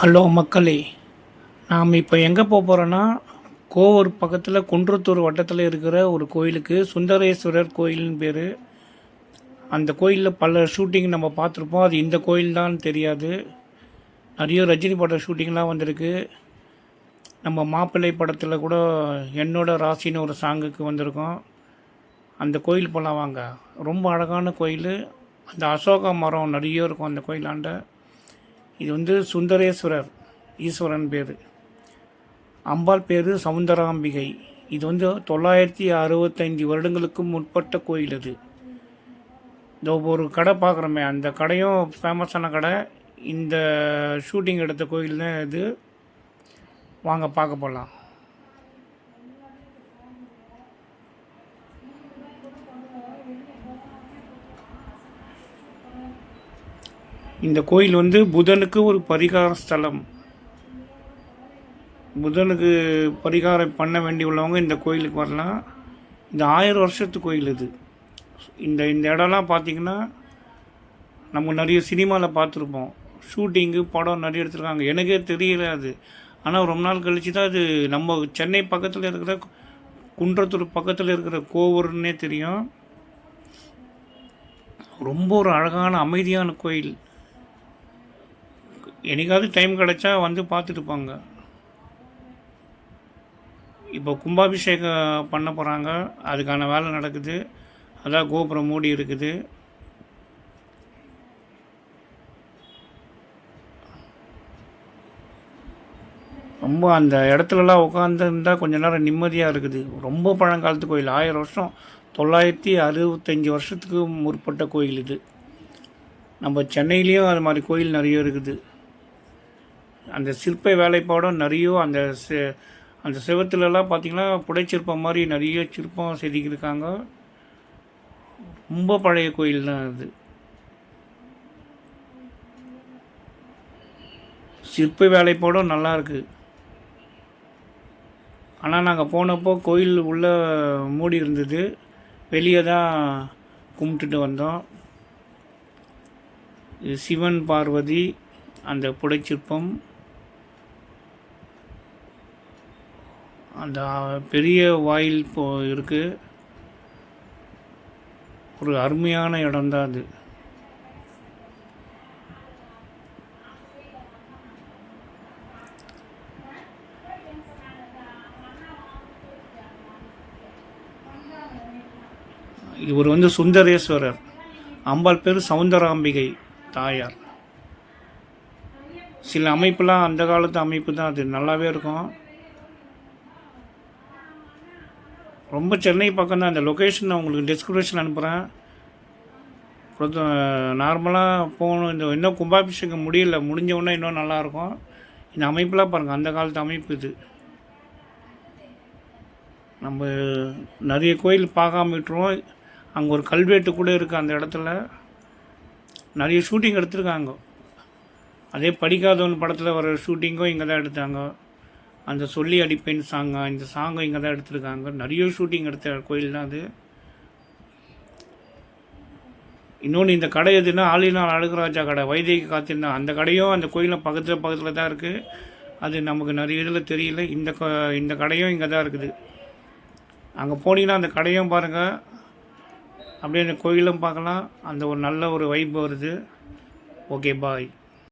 Hello மக்களே நாம் இப்போ எங்கே போக போகிறோன்னா கோவூர் பக்கத்தில் குன்றத்தூர் வட்டத்தில் இருக்கிற ஒரு கோயிலுக்கு சுந்தரேஸ்வரர் கோயில்னு பேர். அந்த கோயிலில் பல ஷூட்டிங் நம்ம பார்த்துருப்போம். அது இந்த கோயில் தான் தெரியாது. நிறைய ரஜினி பட ஷூட்டிங்லாம் வந்திருக்கு. நம்ம மாப்பிள்ளை படத்தில் கூட என்னோட ராசின்னு ஒரு சாங்குக்கு வந்திருக்கோம். அந்த கோயில் போகலாம் வாங்க. ரொம்ப அழகான கோயில். அந்த அசோகா மரம் நிறைய இருக்கும் அந்த கோயிலாண்ட. இது வந்து சுந்தரேஸ்வரர் ஈஸ்வரன் பேர். அம்பாள் பேர் சவுந்தராம்பிகை. இது வந்து தொள்ளாயிரத்தி அறுபத்தைந்து வருடங்களுக்கு முற்பட்ட கோயில் இது இந்த ஒரு கடை பார்க்குறோமே அந்த கடையும் ஃபேமஸான கடை. இந்த ஷூட்டிங் எடுத்த கோயில் தான் இது. வாங்க பார்க்க போகலாம் இந்த கோயில் வந்து புதனுக்கு ஒரு பரிகார ஸ்தலம். புதனுக்கு பரிகாரம் பண்ண வேண்டியுள்ளவங்க இந்த கோயிலுக்கு வரலாம். இந்த ஆயிரம் வருஷத்து கோயில் இது. இந்த இந்த இடம்லாம் பார்த்திங்கன்னா நம்ம நிறைய சினிமாவில் பார்த்துருப்போம். ஷூட்டிங்கு படம் நிறைய எடுத்திருக்காங்க. எனக்கே தெரியல அது. ஆனால் ரொம்ப நாள் கழிச்சு தான் அது நம்ம சென்னை பக்கத்தில் இருக்கிற குன்றத்தூர் பக்கத்தில் இருக்கிற கோவூர்னே தெரியும். ரொம்ப ஒரு அழகான அமைதியான கோயில். என்னைக்காவது டைம் கிடைச்சா வந்து பார்த்துட்டு போங்க. இப்போ கும்பாபிஷேகம் பண்ண போகிறாங்க அதுக்கான வேலை நடக்குது. அதான் கோபுரம் மூடி இருக்குது. ரொம்ப அந்த இடத்துலலாம் உட்காந்துருந்தா கொஞ்ச நேரம் நிம்மதியாக இருக்குது. ரொம்ப பழங்காலத்து கோயில். ஆயிரம் வருஷம் தொள்ளாயிரத்தி அறுபத்தஞ்சி வருஷத்துக்கு முற்பட்ட கோயில் இது. நம்ம சென்னையிலையும் அது மாதிரி கோயில் நிறைய இருக்குது. அந்த சிற்ப வேலைப்பாடும் நிறைய அந்த செ- அந்த சிவத்துலலாம் பார்த்திங்கன்னா புடைச்சிற்பம் மாதிரி நிறைய சிற்பம் செதுக்கியிருக்காங்க. ரொம்ப பழைய கோயில் தான் அது. சிற்ப வேலைப்பாடும் நல்லாயிருக்கு ஆனால் நாங்கள் போனப்போ கோயில் உள்ளே மூடி இருந்தது. வெளியே தான் கும்பிட்டுட்டு வந்தோம். இது சிவன் பார்வதி அந்த புடைச்சிற்பம் அந்த பெரிய வாயில் இப்போ இருக்குது ஒரு அருமையான இடம்தான் அது. இவர் வந்து சுந்தரேஸ்வரர். அம்பாள் பேர் சவுந்தராம்பிகை தாயார். சில அமைப்புலாம் அந்த காலத்து அமைப்பு தான் அது. நல்லாவே இருக்கும். ரொம்ப சென்னை பக்கம் தான் அந்த லொக்கேஷன் நான் உங்களுக்கு டிஸ்கிரிப்ஷன் அனுப்புகிறேன் நார்மலாக போகணும். இந்த இன்னும் கும்பாபிஷேகம் முடியல. முடிஞ்சவுடனே இன்னும் நல்லாயிருக்கும். இந்த அமைப்பெலாம் பாருங்கள் அந்த காலத்து அமைப்பு இது. நம்ம நிறைய கோயில் பார்க்காம விட்டுருவோம். அங்கே ஒரு கல்வெட்டு கூட இருக்குது அந்த இடத்துல. நிறைய ஷூட்டிங் எடுத்திருக்காங்க. அதே படிக்காதவன் படத்தில் வர ஷூட்டிங்கும் இங்கே தான் எடுத்தாங்க. அந்த சொல்லி அடிப்பேன் சாங்கா இந்த சாங்கும் இங்கே தான் எடுத்திருக்காங்க. நிறைய ஷூட்டிங் எடுத்த கோயில் தான் அது. இன்னொன்று இந்த கடை எதுனா ஆளினால் அழகுராஜா கடை. வைத்திய காத்திருந்தான் அந்த கடையும் அந்த கோயிலும் பக்கத்தில் பக்கத்தில் தான் இருக்குது அது நமக்கு நிறைய இதில் தெரியல. இந்த க இந்த கடையும் இங்கே தான் இருக்குது. அங்கே போனீங்கன்னா அந்த கடையும் பாருங்கள் அப்படியே அந்த கோயிலும் பார்க்கலாம். அந்த ஒரு நல்ல ஒரு வைப் வருது. Okay bye